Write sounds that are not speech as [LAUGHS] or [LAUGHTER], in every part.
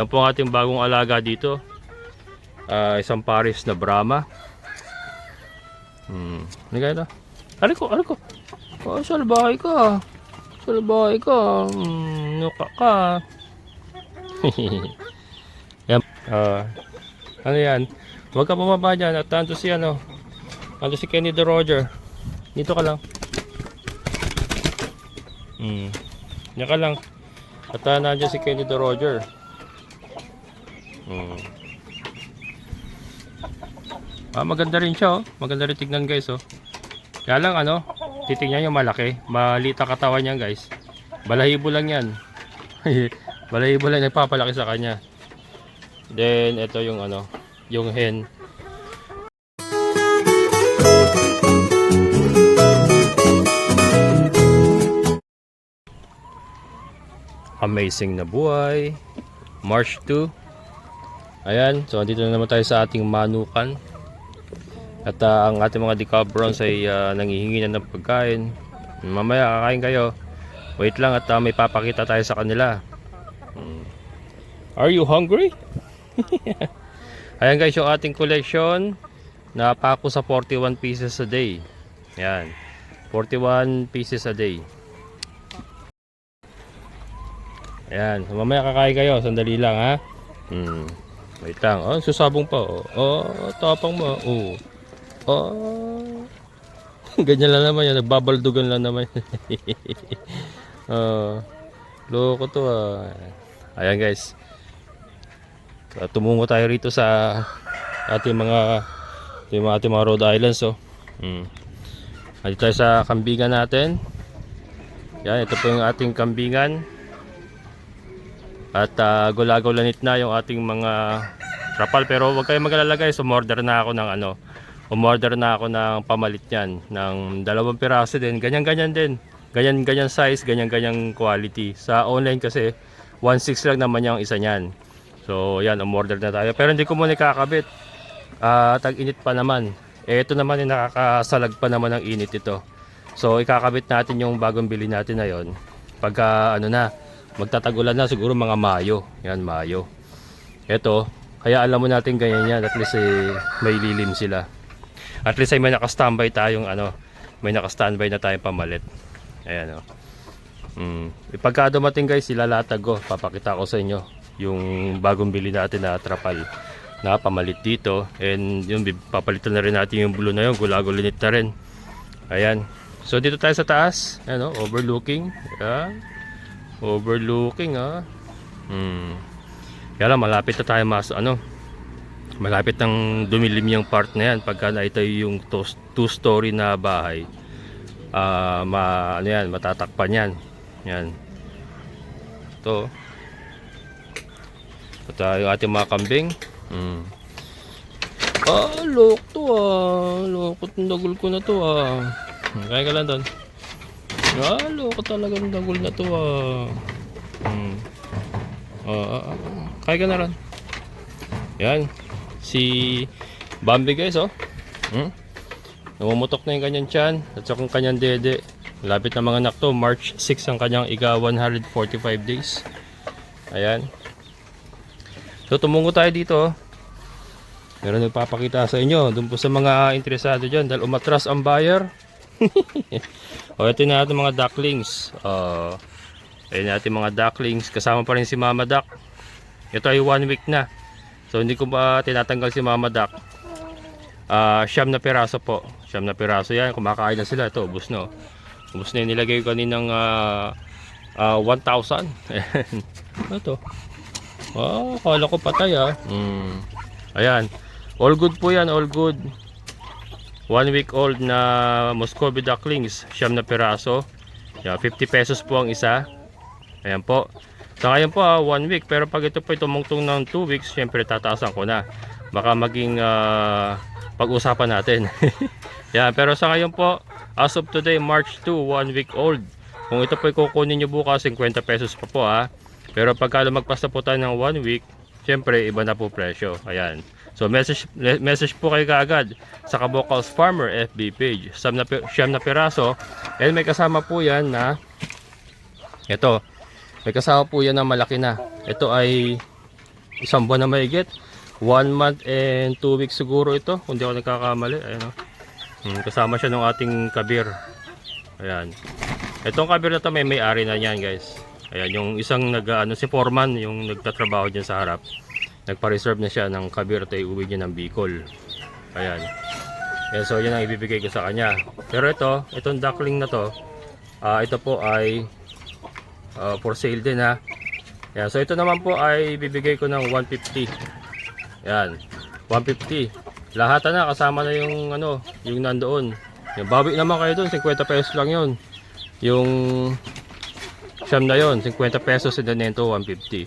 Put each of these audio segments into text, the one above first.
Yan po ang ating bagong alaga dito. Ah, isang pares na Brahma. Hmm. Ano kaya ito? Ari ko, ari ko. Oh, salbahay ka. Salbahay ka. Hmm, nuka ka. [LAUGHS] yan. Ah, ano yan? Huwag ka bumaba dyan. At tanto si ano. Tanto si Kenny the Roger. Dito ka lang. Hmm. Diyan ka lang. At uh, si Kenny the Roger. Hmm. Ah, maganda rin siya oh. Maganda rin tignan guys oh. Kaya lang ano, titingnan yung malaki. Maliit ang katawan niyan guys. Balahibo lang yan. [LAUGHS] Balahibo lang nagpapalaki sa kanya. Then ito yung ano, yung hen. Amazing na buhay. March 2. Ayan, so dito na naman tayo sa ating manukan. At ah, ang ating mga decabrons ay ah, nangihingi na ng pagkain. Mamaya kakain kayo. Wait lang at ah, may papakita tayo sa kanila. Hmm. Are you hungry? [LAUGHS] Ayan guys, yung ating collection na pako sa 41 pieces a day. Ayan. 41 pieces a day. Ayan, so mamaya kakain kayo, sandali lang ha. Hmm. Wait lang. Oh, susabong pa. Oh, oh tapang mo. Oh. Oh. [LAUGHS] Ganyan lang naman yan, nagbabaldugan lang naman. [LAUGHS] oh. Loko to ah. Ayan guys. So, tumungo tayo rito sa ating mga yung mga ating mga Rhode Islands oh. Hmm. Dito tayo sa kambingan natin. Yan, ito po yung ating kambingan. At uh, gulagaw-lanit na yung ating mga trapal. Pero huwag kayong mag-alala guys, umorder na ako ng ano. Umorder na ako ng pamalit yan. Ng dalawang piraso din. Ganyan-ganyan din. Ganyan-ganyan size, ganyan-ganyan quality. Sa online kasi, 1.6 lang naman yung isa niyan. So yan, umorder na tayo. Pero hindi ko muna kakabit. Ah, tag-init pa naman. Eh, ito naman yung nakakasalag pa naman ng init ito. So ikakabit natin yung bagong bili natin na yon. Pagka ano na, magtatagulan na siguro mga Mayo. Yan, Mayo. Ito, kaya alam mo natin ganyan yan. At least eh, may lilim sila. At least ay may naka-standby tayong ano, may naka-standby na tayong pamalit. Ayan o. Mm. Pagka dumating guys, ilalatag ko. Papakita ko sa inyo yung bagong bili natin na trapal na pamalit dito. And yung papalitan na rin natin yung blue na yun. Gulagulinit na rin. Ayan. So dito tayo sa taas. Ayan o, overlooking. Ayan. Overlooking ah. Hmm. Kaya lang malapit na tayo mas ano. Malapit ng dumilim yung part na yan pagka na ito yung to- two-story na bahay. Ah, ma ano yan, matatakpan yan. Yan. Ito. Ito yung ating mga kambing. Hmm. Ah, lok to ah. Dagol ko na to ah. Hmm, Kaya ka lang doon. Ah, loko talaga ng dagol na to ah. Hmm. Ah, ah, ah. Kaya ka na rin. Yan. Si Bambi guys oh. Hmm? Namumutok na yung kanyang tiyan at saka yung kanyang dede. Lapit na mga anak to. March 6 ang kanyang iga 145 days. Ayan. So tumungo tayo dito oh. Meron nagpapakita sa inyo. Doon po sa mga interesado dyan. Dahil umatras ang buyer. [LAUGHS] o ito na natin mga ducklings. Uh, ayun natin mga ducklings. Kasama pa rin si Mama Duck. Ito ay one week na. So hindi ko ba tinatanggal si Mama Duck. Ah, siyam na piraso po. Siyam na piraso yan. Kumakain na sila. Ito, ubus na. oh. Ubus na yung nilagay ko kaninang ah, ah, 1,000. [LAUGHS] Ayan. Ito. Ah, kala ko patay ah. Mm. Ayan. All good po yan, all good. One week old na Muscovy ducklings, siyam na piraso. Yan, 50 pesos po ang isa. Ayan po. Sa ngayon po, ah, one week. Pero pag ito po tumungtong ng 2 weeks, syempre tataasan ko na. Baka maging ah, pag-usapan natin. [LAUGHS] Yan, pero sa ngayon po, as of today, March 2, one week old. Kung ito po kukunin nyo bukas, 50 pesos pa po ha. Pero pagka lumagpas na po tayo ng one week, syempre iba na po presyo. Ayan. So message message po kayo kaagad sa Kabokals Farmer FB page. Siyam na, siyam na piraso. And may kasama po yan na ito. May kasama po yan na malaki na. Ito ay isang buwan na mahigit. One month and two weeks siguro ito, kung di ako nagkakamali. Ayan o. Hmm, kasama siya ng ating kabir. Ayan. Itong kabir na to may may-ari na yan guys. Ayan, yung isang nag, ano, si Foreman, yung nagtatrabaho dyan sa harap. Nagpa-reserve na siya ng kabir at iuwi niya ng Bicol. Ayan. Ayan, so yan ang ibibigay ko sa kanya. Pero ito, itong duckling na to, ah, ito po ay ah, for sale din ha. Ayan, so ito naman po ay bibigay ko ng 150. Ayan, 150. Lahat na kasama na yung ano, yung nandoon. Yung bawi naman kayo doon, 50 pesos lang yun. Yung siyam na yon 50 pesos and then ito 150.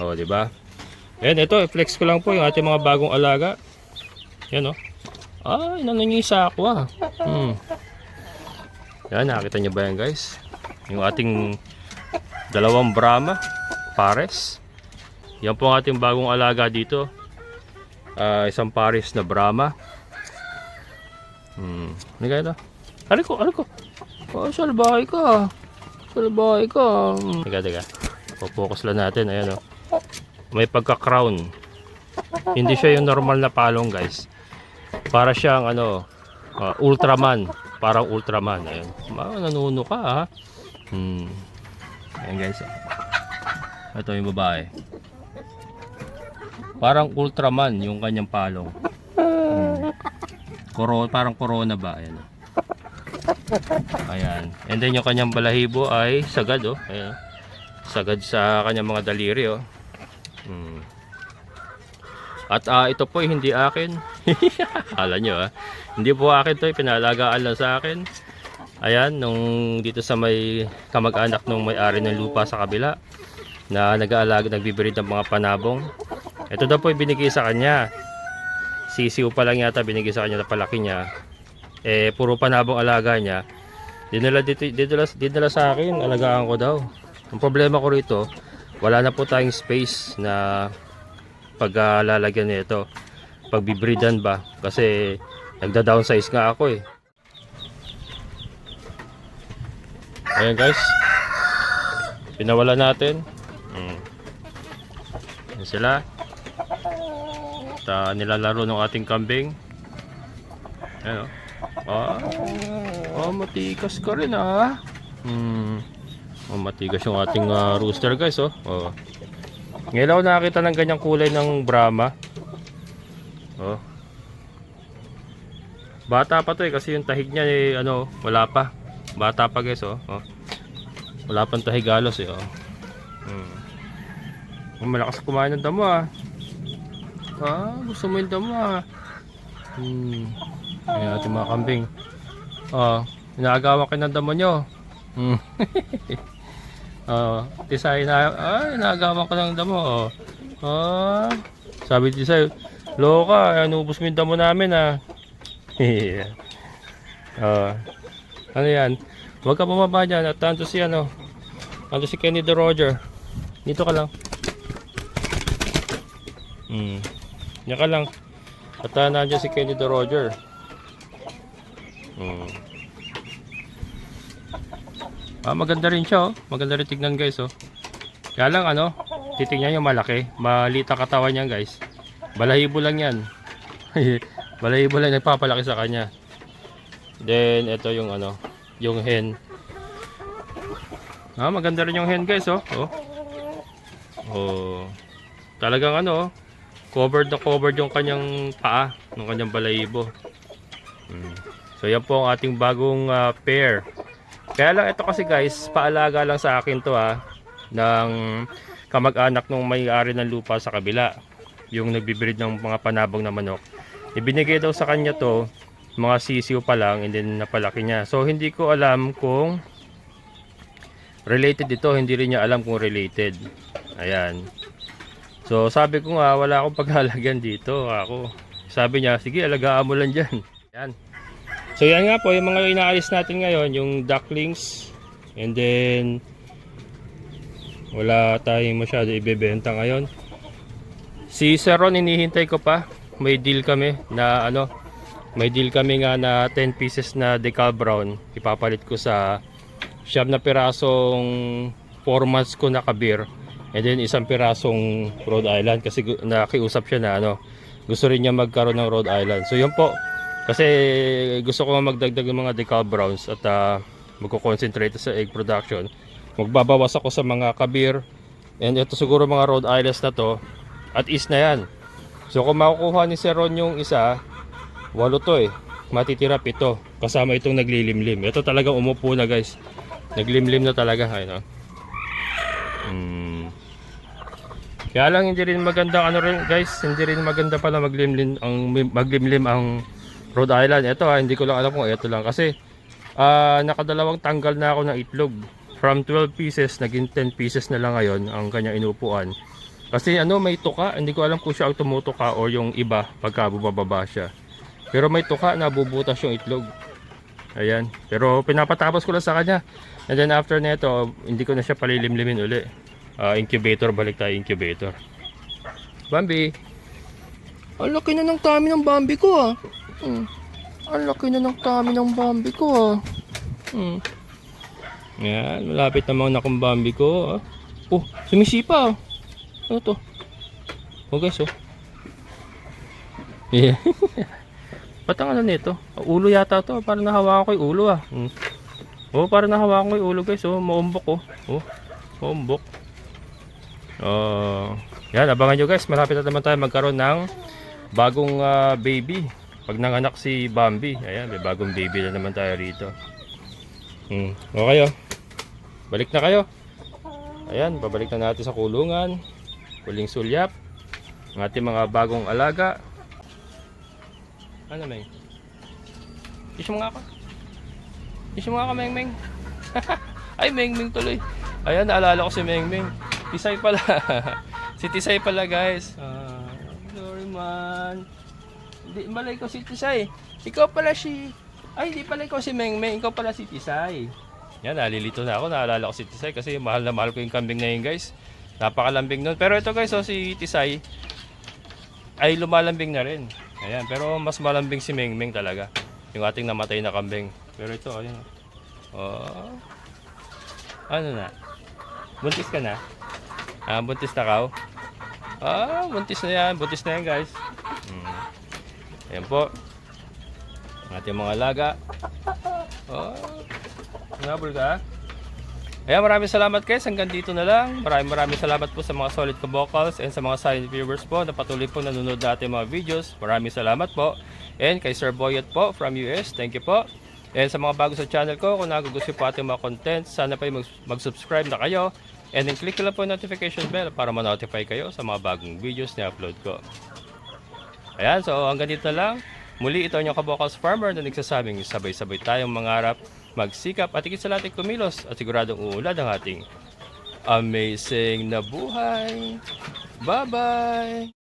O, di ba? Ayan, ito, flex ko lang po yung ating mga bagong alaga. Yan, oh. Ay, nanangisa ako ah. Hmm. Yan, nakita niyo ba yan guys? Yung ating dalawang Brahma, pares. Yan po ang ating bagong alaga dito. Ah, isang pares na Brahma. Hmm. Ano kaya ito? Ano ko? Ano ko? Oh, salbahay ka. Salbahay ka. Hmm. Teka, teka. Focus lang natin. Ayan oh. May pagka-crown. Hindi siya yung normal na palong guys. Para siyang ano, ah, Ultraman. Parang Ultraman. Ayan. Ma, nanuno ka ha. Hmm. Ayan guys. Ito yung babae. Parang Ultraman yung kanyang palong. Hmm. Koro, parang corona ba? Ayan. Ayan. And then yung kanyang balahibo ay sagad oh. Ayan. Sagad sa kanyang mga daliri oh. Hmm. At ah, ito po ay hindi akin. [LAUGHS] Kala nyo ah. Hindi po akin to, pinalagaan lang sa akin. Ayan, nung dito sa may kamag-anak nung may-ari ng lupa sa kabila na nag-aalaga, nagbibirid ng mga panabong. Ito daw po ay binigay sa kanya. Sisiw pa lang yata binigay sa kanya na palaki niya. Eh, puro panabong alaga niya. Dinala, dito, dinala, dinala sa akin, alagaan ko daw. Ang problema ko rito, wala na po tayong space na paglalagyan nito. Pagbibreedan ba? Kasi nagda-downsize nga ako eh. Ayan guys. Pinawala natin. Mm. Ayan sila. At ah, nilalaro ng ating kambing. Ayan o. Ah, oh, matikas ka rin ah. Hmm. Oh, matigas yung ating ah, rooster guys oh. oh. Ngayon ako nakakita ng ganyang kulay ng Brahma. Oh. Bata pa to eh kasi yung tahig niya eh ano, wala pa. Bata pa guys oh. oh. Wala pang tahig halos eh oh. Hmm. Oh, malakas kumain ng damo ah. Ah, gusto mo yung damo ah. Hmm. Ayan ating mga kambing. Oh, inaagawan kayo ng damo nyo. Hmm. [LAUGHS] Oh, tisay na, ay, nagawa ko ng damo. Oh. Ah, sabi ni sa'yo, loka, ano ubos mo yung damo namin ah. [LAUGHS] oh, ano yan? Huwag ka bumaba dyan at tanto si ano, tanto si Kenny the Roger. Dito ka lang. Hmm. Diyan ka lang. At uh, si Kenny the Roger. Hmm. Ah, maganda rin siya, oh. Maganda rin tignan, guys, oh. Kaya lang, ano, titignan yung malaki. Maliit ang katawan niyan, guys. Balahibo lang yan. [LAUGHS] Balahibo lang nagpapalaki sa kanya. Then, ito yung, ano, yung hen. Ah, maganda rin yung hen, guys, oh. Oh. Oh. Talagang, ano, oh. Covered na covered yung kanyang paa ng kanyang balahibo. Hmm. So, yan po ang ating bagong ah, pair. Kaya lang ito kasi guys, paalaga lang sa akin to ha ng kamag-anak nung may-ari ng lupa sa kabila. Yung nagbibreed ng mga panabong na manok. Ibinigay daw sa kanya to, mga sisiw pa lang and then napalaki niya. So hindi ko alam kung related ito, hindi rin niya alam kung related. Ayan. So sabi ko nga, wala akong [LAUGHS] paglalagyan dito. Ako. Sabi niya, sige alagaan mo lang dyan. Ayan. So yan nga po, yung mga inaalis natin ngayon, yung ducklings, and then wala tayong masyado ibebenta ngayon. Si Sir Ron, inihintay ko pa. May deal kami na ano, may deal kami nga na 10 pieces na decal brown. Ipapalit ko sa siyam na pirasong 4 months ko na kabir. And then isang pirasong Rhode Island kasi nakiusap siya na ano, gusto rin niya magkaroon ng Rhode Island. So yun po. Kasi gusto ko magdagdag ng mga decal browns at uh, magko-concentrate sa egg production. Magbabawas ako sa mga kabir. And ito siguro mga Rhode Islands na to. At is na yan. So kung makukuha ni Sir Ron yung isa, walo to eh. Matitira pito. Kasama itong naglilimlim. Ito talaga umupo na guys. Naglimlim na talaga. Ayun oh. Hmm. Kaya lang hindi rin maganda ano rin guys, hindi rin maganda pala maglimlim ang maglimlim ang Rhode Island. Ito ha, hindi ko lang alam kung ito lang kasi ah nakadalawang tanggal na ako ng itlog. From 12 pieces naging 10 pieces na lang ngayon ang kanyang inupuan. Kasi ano may tuka, hindi ko alam kung siya ang tumutuka o yung iba pagka bumababa siya. Pero may tuka na bubutas yung itlog. Ayan. Pero pinapatapos ko lang sa kanya. And then after nito, hindi ko na siya palilimlimin uli. Ah, incubator, balik tayo incubator. Bambi. Ang laki na ng tami ng Bambi ko ah. Hmm. Ang laki na ng tami ng Bambi ko ah. Hmm. Yan, malapit namang nakong Bambi ko ah. Oh, sumisipa ah. Ano to? Oh guys oh. Yeah. [LAUGHS] Ba't ang ano nito? Ulo yata to. Parang nahawakan ko yung ulo ah. Hmm. Oh, parang nahawakan ko yung ulo guys. Oh, maumbok oh. Oh, maumbok. Oh, yan, abangan nyo guys. Malapit na naman tayo magkaroon ng bagong ah, baby. Pag nanganak si Bambi. Ayan, may bagong baby na naman tayo rito. Hmm. Okay oh. Balik na kayo. Ayan, babalik na natin sa kulungan. Huling sulyap. Ang ating mga bagong alaga. Ano, Meng? Nga ako. Kiss mo nga ako, Meng. [LAUGHS] Ay, Meng tuloy. Ayan, naalala ko si Meng. Tisay pala. [LAUGHS] si Tisay pala, guys. Man. Hindi, malay ko si Tisay. Ikaw pala si... Ay, hindi pala ikaw si Meng Meng. Ikaw pala si Tisay. Yan, nalilito na ako. Naalala ko si Tisay kasi mahal na mahal ko yung kambing na yun, guys. Napakalambing nun. Pero ito, guys, oh, si Tisay ay lumalambing na rin. Ayan, pero mas malambing si Meng Meng talaga. Yung ating namatay na kambing. Pero ito, ayun. Oh. Ano na? Buntis ka na? Ah, buntis na ka? Ah, buntis na yan. Buntis na yan, guys. Hmm. Ayan po. Ang ating mga alaga. Oh. Nabol ka? Ayan, maraming salamat guys. Hanggang dito na lang. Maraming maraming salamat po sa mga solid kabokals and sa mga silent viewers po na patuloy po nanonood na ating mga videos. Maraming salamat po. And kay Sir Boyet po from US. Thank you po. And sa mga bago sa channel ko, kung nagugustuhan po ating mga content, sana pa mag- mag-subscribe na kayo. And then click lang po yung notification bell para ma-notify kayo sa mga bagong videos na upload ko. Ayan, so hanggang dito lang. Muli ito yung kabokals farmer na nagsasabing sabay-sabay tayong mangarap, magsikap at higit sa lahat ay kumilos at siguradong uulad ang ating amazing na buhay. Bye-bye!